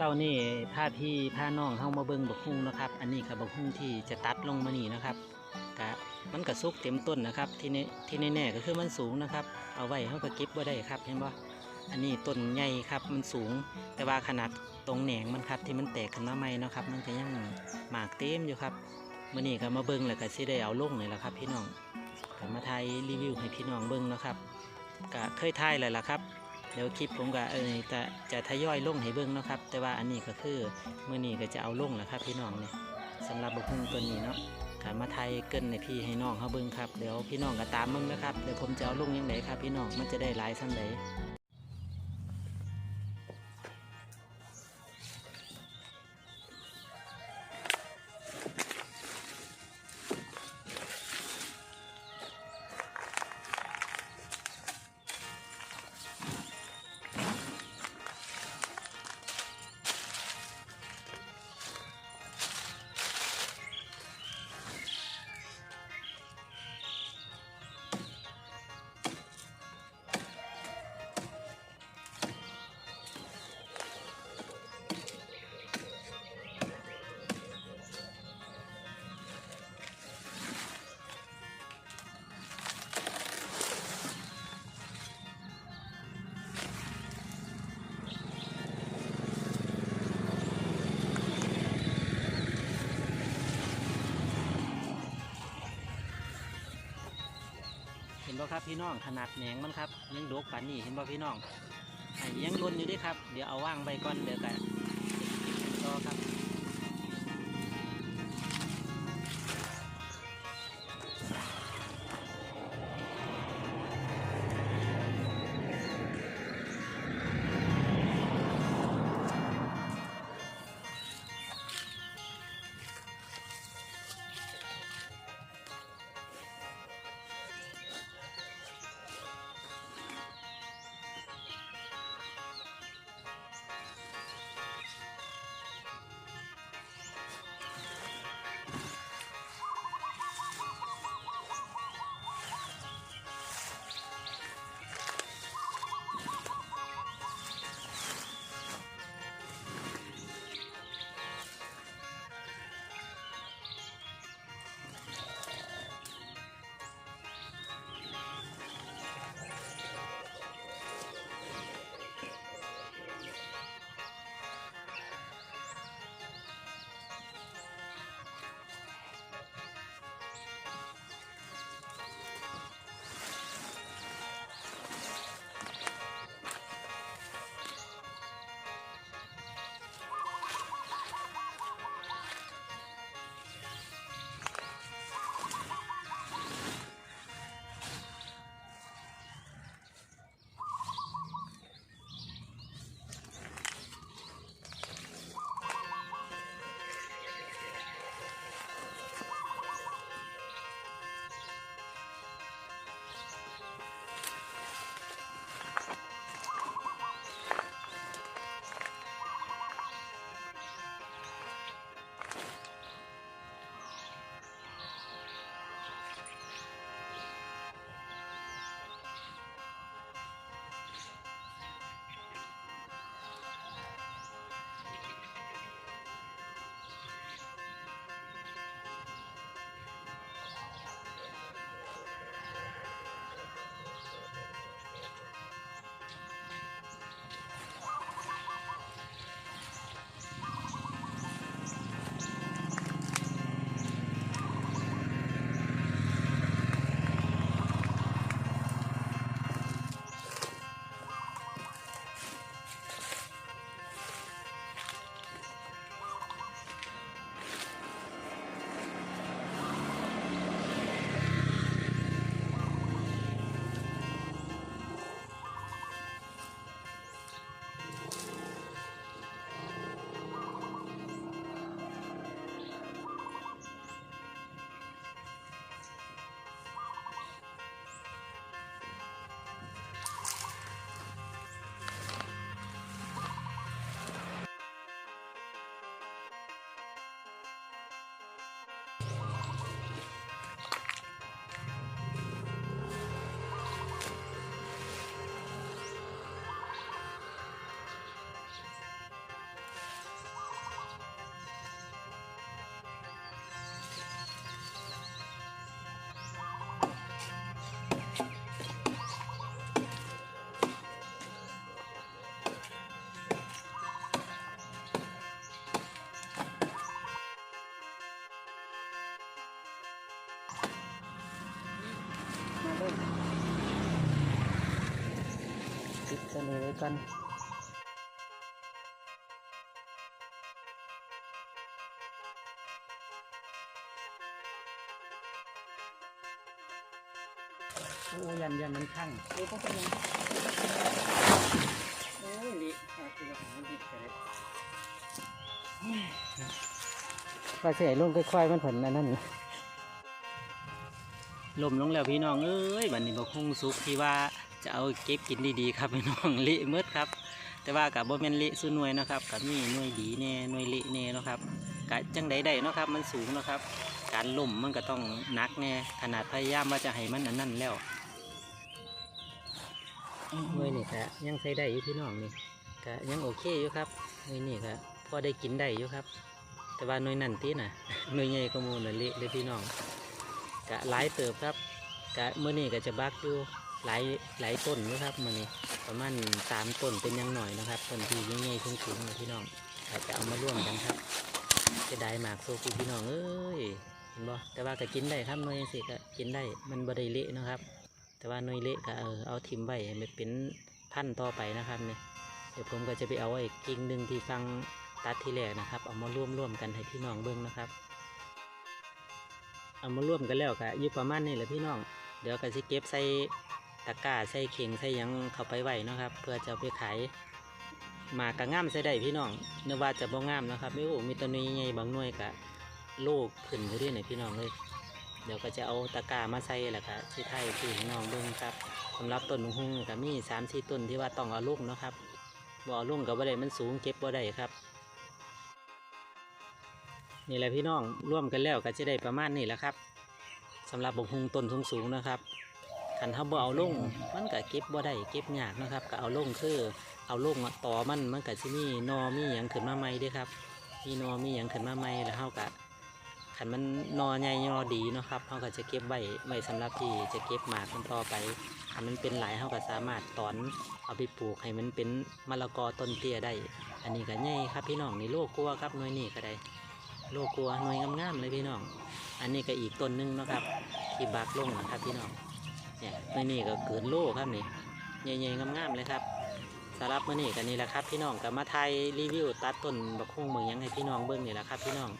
เศร้านี่พาพี่พาน้องเข้ามาเบิ่งบกฮุ่งนะครับ อันนี้กับบกฮุ่งที่จะตัดลงมานี่นะครับกะมันกระซุกเต็มต้นนะครับที่นี่ที่แน่ๆก็คือมันสูงนะครับ เอาไว้เข้าก็เก็บไว้ได้ครับเห็นบ่อันนี้ต้นใหญ่ครับมันสูง แต่ว่าขนาดตรงแหนงมันครับที่มันแตกขึ้นมาใหม่นะครับ มันก็ยังหมากเต็มอยู่ครับมื่อนี้ก็มาเบิ่งแล้วก็สิได้เอาลงเลยละครับ พี่น้องก็มาถ่ายรีวิวให้พี่น้องเบิ่งนะครับก็เคยถ่ายแล้วล่ะครับ เดี๋ยวคลิปผมก็เออจะจะทยอยลงให้เบิ้งนะครับ แต่ว่าอันนี้ก็คือเมื่อนี้ก็จะเอาลงแหละครับพี่น้องเนี่ยสำหรับบุพุ่งตัวนี้เนาะขามาไทยเกินในพี่ให้น้องเขาเบิ้งครับเดี๋ยวพี่น้องก็ตามมึงนะครับเดี๋ยวผมจะเอาลงยังไงครับพี่น้องมันจะได้หลายสั้นเห็น บ่ครับพี่น้องขนาดแหนงมันครับยังดกปันนี่เห็นบ่พี่น้องอยังรุนอยู่ด้วยครับ เดี๋ยวเอาว่างไปก่อนเดี๋ยวกัน เสนอกันโอ้ยันยันมันข้างโอ้ก็เป็นยังโอ้ยลิอาคือว่ามันดิบไปเลยว่าเสียลงค่อยๆมันผลอันนั้นลมลงแล้วพี่น้องเอ้ยวันนี้บกคงสุกที่ว่า จะเอาเก็บกินดีๆครับพี่น้องเละเมืดครับ แต่ว่ากับบ่แมนเละสุดหน่วยนะครับกับมีหน่วยดีแน่หน่วยเละแน่นะครับกะจังใดได้เนะครับ มันสูงนะครับ การล่มมันก็ต้องนักแน่ขนาดพยายามว่าจะให้มันอันนั้นแล้วหน่วยนี่ก็ยังใช้ได้อยู่พี่น้องนี่ก็ยังโอเคอยู่ครับหน่วยนี่ก็พอได้กินได้อยู่ครับ แต่ว่าหน่วยนั่นตีน่ะหน่วยใหญ่ก็มูลน่ะเละเลยพี่น้องกะหลายเติบครับกะเมื่อนี้ก็จะบักอยู่ หลายหลายต้นอยู่ครับมื่อนี้ประมาณสามต้นเป็นอยังหน่อยนะครับต้นที่ใหญ่ๆสูงๆนะพี่น้องอาจจะเอามาร่วมกันครับ จะได้หมากโซกุพี่น้องเอ้ยเห็นบ่แต่ว่าก็กินได้ครับหน่วยสิก็กินได้มันบไดเละนะครับ แต่ว่าหน่วยเละก็เออเอาทิมไว้ให้มันเป็นพันต่อไปนะครับเนี่ยเดี๋ยวผมก็จะไปเอาไอ้กิ่งหนึ่งที่ฟังตัดที่แรกนะครับ เอามาร่วมร่วมๆกันให้พี่น้องเบิ้งนะครับเอามาร่วมกันแล้วก็อยู่ประมาณนี้แหละพี่น้อง เดี๋ยวก็จะเก็บใส่ ตะกร้าใส่เข่งใส่ยังเข้าไปไหวนะครับ เพื่อจะไปขายหมากกะง่ามใส่ได้พี่น้องเนื้อว่าจะบ่ง่ามนะครับไม่โอ้มีตัวนี้ใหญ่บางหน่วยกะโลกขึ้นอยู่ด้วยเนี่ยพี่น้องเลย เดี๋ยวก็จะเอาตะกร้ามาใส่แหล้วก็ที่ไทยที่พี่น้องเบิ่งครับสำหรับต้นหุงก็มีสามสี่ต้นที่ว่าต้องเอาลูกนะครับบ่อาลูกกับบ่ได้มันสูงเก็บบ่ได้ครับนี่แหละพี่น้องร่วมกันแล้วก็จะได้ประมาณนี้แหละครับสำหรับบกฮุงต้นสูงๆนะครับ ขันเขาบ่เอาลงมันก็เก็บบ่ได้เก็บยากนะครับก็เอาลงคือ เอาลงต่อมันมันก็สิมีหนอมีหยังขึ้นมาใหม่ด้อครับ มีนอมีหยังขึ้นมาใหม่แล้วเฮาก็ขันมันนอใหญ่นอดีนะครับเฮาก็จะเก็บไว้ไว้สำหรับที่จะเก็บหมากมันต่อไปถ้ามันเป็นหลายเฮาก็สามารถถอนเอาไปปลูกให้มันเป็นมะละกอต้นเตี้ยได้ อันนี้ก็ใหญ่ครับพี่น้องนี่โลกกลัวครับหน่วยนี้ก็ได้โลกกลัวหน่วยงามๆเลยพี่น้อง อันนี้ก็อีกต้นหนึงนะครับที่บักลงนะครับพี่น้อง เนี่ยมื่อนี้ก็เกินโลครับนี่ใหญ่ๆงามๆเลยครับสำหรับมื่อนี้กันนี่แหละครับ พี่น้องกับมาไทยรีวิวตัดต้นบักคุ้งเมืองยังให้พี่น้องเบิ้งนี่แหละครับพี่น้อง